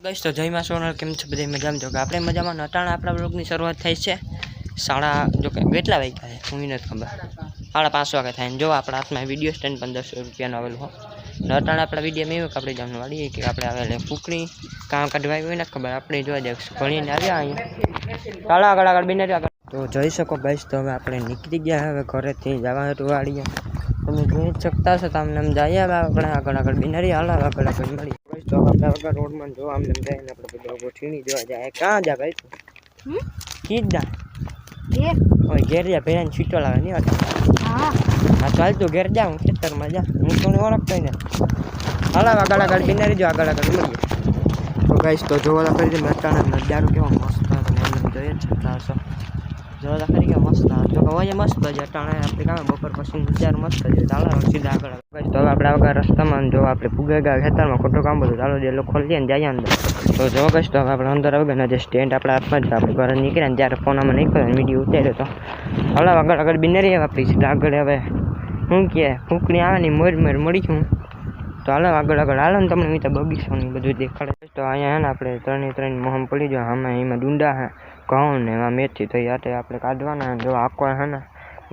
ગઈશ તો જય માં સોનલ, કેમ છે? બધી મજામાં? જો આપણે મજામાં નટાણા આપણા બ્લોગની શરૂઆત થાય છે. સાડા જો કે કેટલા વાગ્યા છે? હું નથી ખબર. સાડા પાંચ વાગે થાય જો આપણા હાથમાં વીડિયો સ્ટેન્ડ પંદરસો રૂપિયાનો આવેલું હોય નટાણા આપણા વિડીયોમાં એવું કે આપણે જામનું વાળીએ કે આપણે આવેલે ફૂકણી કામ કાઢવા હોય નથી ખબર, આપણે જોવા જાય ભણીને આવ્યા અહીંયા. કાળા આગળ આગળ, બિને, આગળ. તો જઈ શકો ગઈશ તો હવે આપણે નીકળી ગયા હવે ઘરેથી જવા વાળીએ. તમે જોઈ શકતા છો તમને જઈએ હવે આપણે આગળ આગળ બિનારી હાલ, આગળ આગળ, મળીએ. ગાઈસ વગર રોડમાં જો આમ જાય ને આપણે બધા ઠીણી જોવા જાય. ક્યાં જા ભાઈ તું? કીધા ઓય ઘેર જા ભેરાને છીટો લાવે નહીં હા. હા ચાલ તું ઘેર જા હું ખેતરમાં જા. હું તો ઓળખતો ને હાલા આગળ આગળ બિનારી જો આગળ આગળ મળીએ તો ગાઈસ તો જોવા કરી દે મટાણા નજારો કેવો મસ્ત તમે એમને જોઈએ જ ખરી કે મસ્ત તો હોય મસ્ત છે અટાણે આપણે કામ બપોર પછી નજારો મસ્ત છે ચાલો સીધા આગળ તો હવે આપણે આગળ રસ્તામાં જો આપણે પુગેગા ખેતરમાં ખોટું કામ બધું ચાલો જે લોકો ખોલીએ ને જઈએ અંદર તો જો ગાઈસ તો હવે આપણે અંદર આવી ગયા જે સ્ટેન્ડ આપણા હાથમાં જ આપણે ઘરે નીકળ્યા ને જ્યારે ફોનમાં નીકળ્યો વીડિયો ઉતાર્યો તો હાલો આગળ આગળ બિને રહીએ આપણી સીધા આગળ હવે શું કહે ફૂંકણી આવે ને મોર મોર મળી છું તો હાલો, આગળ આગળ. હાલો, ને તમને મિત્ર બગીચો ને બધું દેખાડે તો અહીંયા હે ને આપણે ત્રણે ત્રણ મોહમ પડી જાય આમાં, એમાં ડુંડા હે, ઘઉં ને એમાં મેથી. તો યાતે આપણે કાઢવાના જો આખો હે ને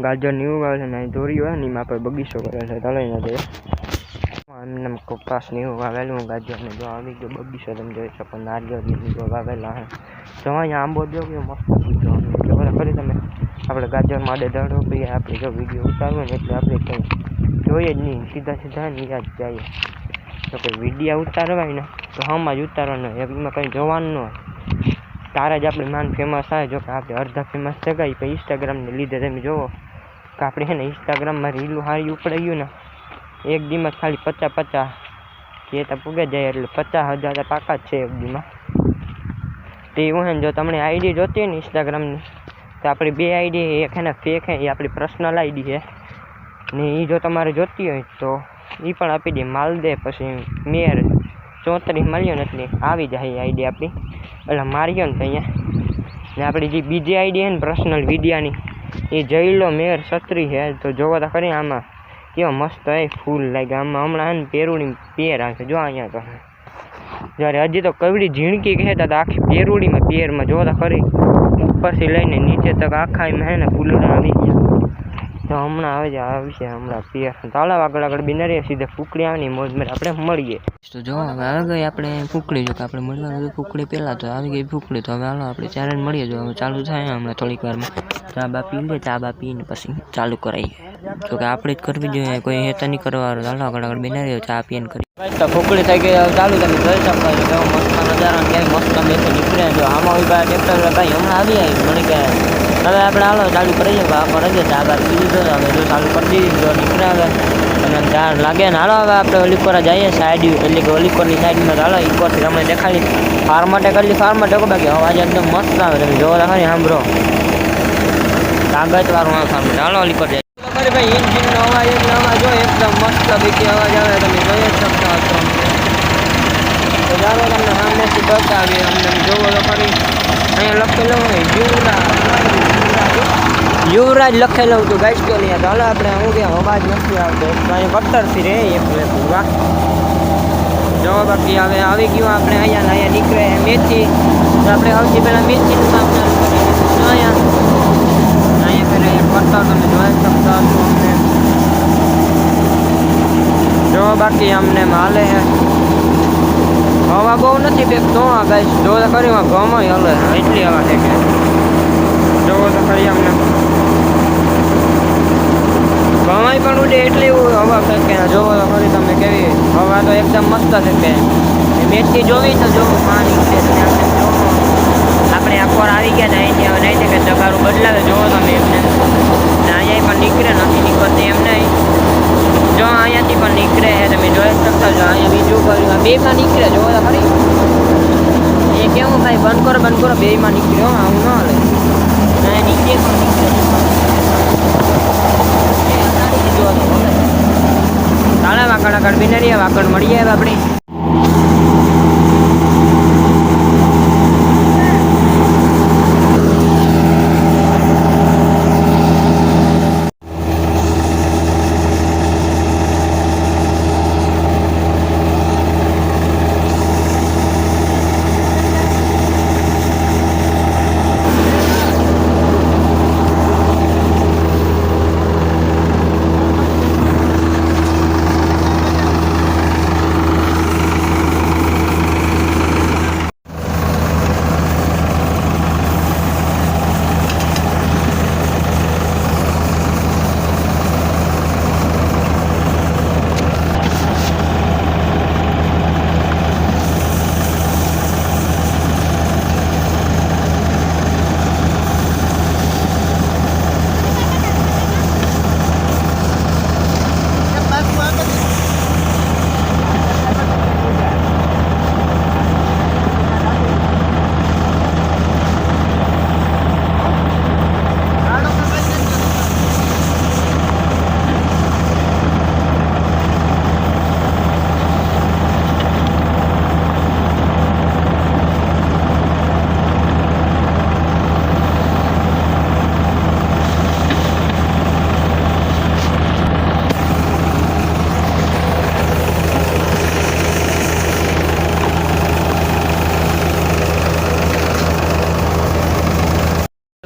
ગાજર ને એવું વાવે છે ને દોરીઓ હોય ને, એમાં આપણે બગીચો કરે છે. ચાલો એના જોઈએ. એમને કપાસ ને એવું વાવેલું, ગાજર ને જો આવી ગયો બગીચો. તમે જોઈ શકો, નારિયેળ ને વાવેલા હે. તો અહીંયા આંબો જો કેવો મસ્ત બગીચો ખરી તમે આપણે ગાજર માટે દડો પીએ, આપણે જો વીડિયો ઉતારવો ને એટલે આપણે કંઈ જોઈએ જ નહીં. સીધા સીધા નિરાજ જાય. તો કોઈ વિડીયા ઉતારવાય ને, તો હમણાં જ ઉતારવાનો હોય એમાં કંઈ જોવાનું ન હોય. તારે જ આપણે માન ફેમસ થાય જો કે આપણે અડધા ફેમસ થઈ ગઈ ઇન્સ્ટાગ્રામને લીધે તમે જુઓ કે આપણે છે ને ઇન્સ્ટાગ્રામમાં રીલું સારી ઉપડી ગયું ને, એક દીમાં ખાલી પચાસ પચાસ, કે તો પૂગે જાય એટલે પચાસ હજાર પાકા જ છે એક દીમાં. તે એવું છે જો તમને આઈડી જોતી હોય ને ઇન્સ્ટાગ્રામની તો આપણી બે આઈડી એક હે ને ફેક હે એ આપણી પર્સનલ આઈડી છે. ને એ જો તમારે જોતી હોય તો એ પણ આપી દે, માલ દે પછી મેર ચોત્રીસ મળ્યો ને એટલે આવી જાય એ આઈડી આપણી એટલે માર્યો ને તો અહીંયા. ને આપણી જે બીજી આઈડી છે ને પર્સનલ વિડિયાની એ જઈલો મેર છત્રી છે તો જોવો તો ખરી આમાં કેવો મસ્ત એ ફૂલ લાગ્યા આમાં હમણાં ને પેરુડી પેર આવે છે જો અહીંયા તો. જ્યારે હજી તો કવડી ઝીણકી કહેતા હતા આખી પેરુડીમાં પેરમાં, જોવા તો ખરી. ઉપરથી લઈને નીચે તક આખા એમાં હે ને ફૂલડા આવી ગયા. તો હમણાં આવે છે આવશે હમણાં પિયર ચાલો આગળ આગળ બિનારી સીધે ફૂકડી આવે ને મોજ મેળ આપણે મળીએ. તો જો હવે આવે ગઈ આપણે ફૂકડી જો કે આપણે મળવા હતું ફૂકડી પહેલાં તો આવી ગઈ ફૂકડી. તો હવે હાલો આપણે ચારે મળીએ. જો હવે ચાલુ થાય હમણાં થોડીક વારમાં. ચા બા પી લે ચા બા પીને પછી ચાલુ કરાવીએ તો કે આપણે જ કરવી જોઈએ કોઈ હેતા નહીં કરવાનું. ચાલો આગળ આગળ બિનારી ચા પીને કરી તો ફૂકડી થઈ ગઈ હવે ચાલુ તમે જોઈ શકો છો કેવો મસ્ત નજારા ક્યાંય મસ્ત મેં નીકળ્યા. જો આમાં ભાઈ ટ્રેક્ટર ભાઈ હમણાં આવી આવી મળી કે હવે આપણે હાલો ચાલુ કરીએ બાપા રજે ચા બા પી તો હવે જો ચાલુ કરી દીધી જો નીકળે હવે. અને ચાર લાગે ને હાલો હવે આપણે ઓલીકોરા જઈએ સાઈડ એટલે કે ઓલીકોરની સાઈડમાં હાલો ઇકોરથી તમને દેખાડી. ફાર્મ માટે કરી ફાર્મ માટે બાકી અવાજ એકદમ મસ્ત આવે તમે જોવા તો ને સાંભળો. કાગજ વાળું આ સામે. હાલો ઓલીકોર જાય ભાઈ ઇન્જિનનો અવાજ, એટલે અવાજ જો એકદમ મસ્ત બીજી અવાજ આવે, તમે જોઈ જ શકતા હશો તો ચાલો તમને સામેથી બતાવીએ, અમને જોવો તો ખરી અહીંયા લખેલું હોય યુવરાજ યુવરાજ લખેલું હતું ગાઈસ તો નહીં ચાલો આપણે હું કે, અવાજ નથી આવતો. એટલે અહીંયા કટ્ટરથી રે એક લેતું વાહ જો બાકી હવે આવી ગયું આપણે અહીંયા ને અહીંયા નીકળે મેથી. તો આપણે સૌથી પહેલાં મેથીનું કામ ચાલુ કરીએ. તો અહીંયા અહીંયા પહેલાં એક પત્તા તમે જોઈ શકતા હશો અમને. જો બાકી અમને હાલે હે. હવા બહુ નથી બેક તો આ ગાઈસ જો તો ખરી ગમે હલે, એટલી હવા છે કે. જોવો તો ખરી અમને. ભમાઈ પણ ઉડે એટલી હવા છે કે જોવો તો ખરી તમે કેવી હવા તો એકદમ મસ્ત છે કે. મેથી જોવી તો જોવો, પાણી છે આપણે આખોર આવી ગયા ને અહીંથી, હવે નહીં કે ચકારું બદલાવે. જોવો તમે એમને. અહીંયા પણ નીકળે નથી નીકળતી એમ નહીં. જો અહીંયાથી પણ નીકળે તમે જોઈ શકતા જો અહીંયા બીજું કર્યું બે માં નીકળે, જોવો તો ખરી. એ કેવું ભાઈ બંધ કરો બંધ કરો બે માં નીકળ્યો આવું ન હાલે. ચાલે વાકડ આગળ વાકડ મળીએ હવે આપણી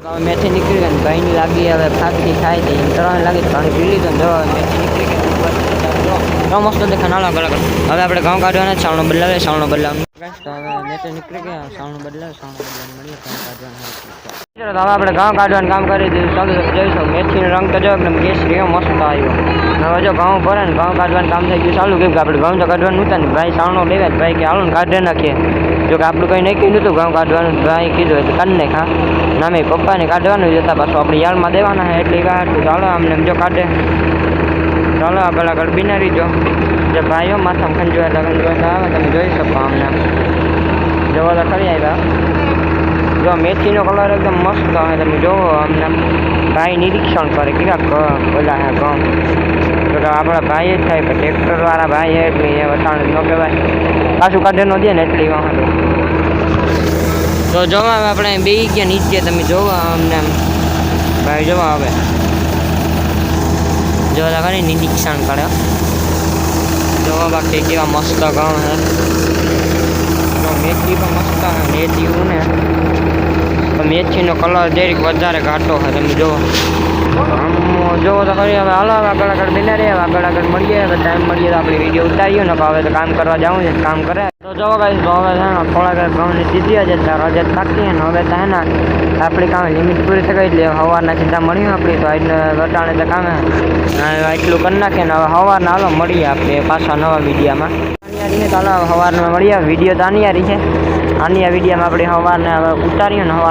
મેથી નીકળી ગઈ ભાઈની લાગી હવે ફાંકી ખાઈ હતી ત્રણ લાગી પાણી પી લીધું જો મેથી નીકળી ગઈ જો મસ્ત દેખા નાલા કલાક હવે આપણે ગામ કાઢવાના સાવણો બદલાવે, સાવણો બદલાવ. તો હવે મેથી નીકળી ગયા, સાવણો બદલાવે, સાવણો બદલાવ મળીએ ગામ કાઢવાના. ચલો, હવે આપણે ઘઉં કાઢવાનું કામ કરી દીધું જોઈશું. મેથીનો રંગ તો જો એકદમ કેસ રહ્યો મસ્ત આવ્યો. હવે જો ઘઉં ભરે ને ઘઉં કાઢવાનું કામ થઈ ગયું. ચાલુ કેમ કે આપણે ઘઉં તો કાઢવાનું નહોતા ને. ભાઈ સાણો લેવા ભાઈ કે હાલો ને કાઢી નાખીએ. જો કે આપણું કંઈ નક્કી નહોતું ઘઉં કાઢવાનું. ભાઈ કીધું એટલે કાઢી નાખા નામે પપ્પાને કાઢવાનું જ હતા. પાછું આપણે યાળમાં દેવાના હે એટલે કાઢું ચાલો, આમને જો કાઢે. ચાલો, આ પેલા આગળ બિનારી જો. જે ભાઈઓ માથામાં ખંજવાયેલા ખંજવાયેલા આવે, તમે જોઈ શકો આમને. જોવા તો ખરી આવ્યા. જો મેથીનો કલર એકદમ મસ્ત આવે, તમે જોવો, અમને ભાઈ નિરીક્ષણ કરે કેટલાક બધા હે, ગમ. તો આપણા ભાઈ જ થાય ટ્રેક્ટરવાળા ભાઈ એટલે એ વસાણ ન કહેવાય. પાછું કાઢે ન દે ને એટલી વાહ તો જોવા આપણે બે ગયા નીચે, તમે જોવો અમને ભાઈ જોવા હવે. જોવા ખરી નિરીક્ષણ કરે. જોવા બાકી કેવા મસ્ત ઘઉં હે. મેથી પણ મસ્ત હે મેથી ને. મેથીનો કલર જરીક વધારે ઘાટો છે, તમે જુઓ. જોવો તો ખરી, હવે હાલો આગળ આગળ બિના રહીએ આગળ આગળ મળીએ, હવે ટાઈમ મળીએ તો આપણે વીડિયો ઉતારીએ ને હવે તો કામ કરવા જવું છે, કામ કરે. તો જોવો કઈ તો હવે છે ને, થોડાક ઘઉંની દીધી જ એટલે રજત બાકી ને, હવે તો ને, આપણી કામ લિમિટ પૂરી થઈ ગઈ, એટલે સવારના સીધા મળ્યું આપણી, તો એટલે વટાણે તો કામે. એટલું કરી નાખીએ ને, હવે સવારના હાલો, મળીએ આપણે પાછા નવા વિડીયામાં. હાલો સવારમાં મળીએ વીડિયો તો આની છે. આની વિડીયોમાં આપણે સવારને હવે ઉતારીએ ને સવારના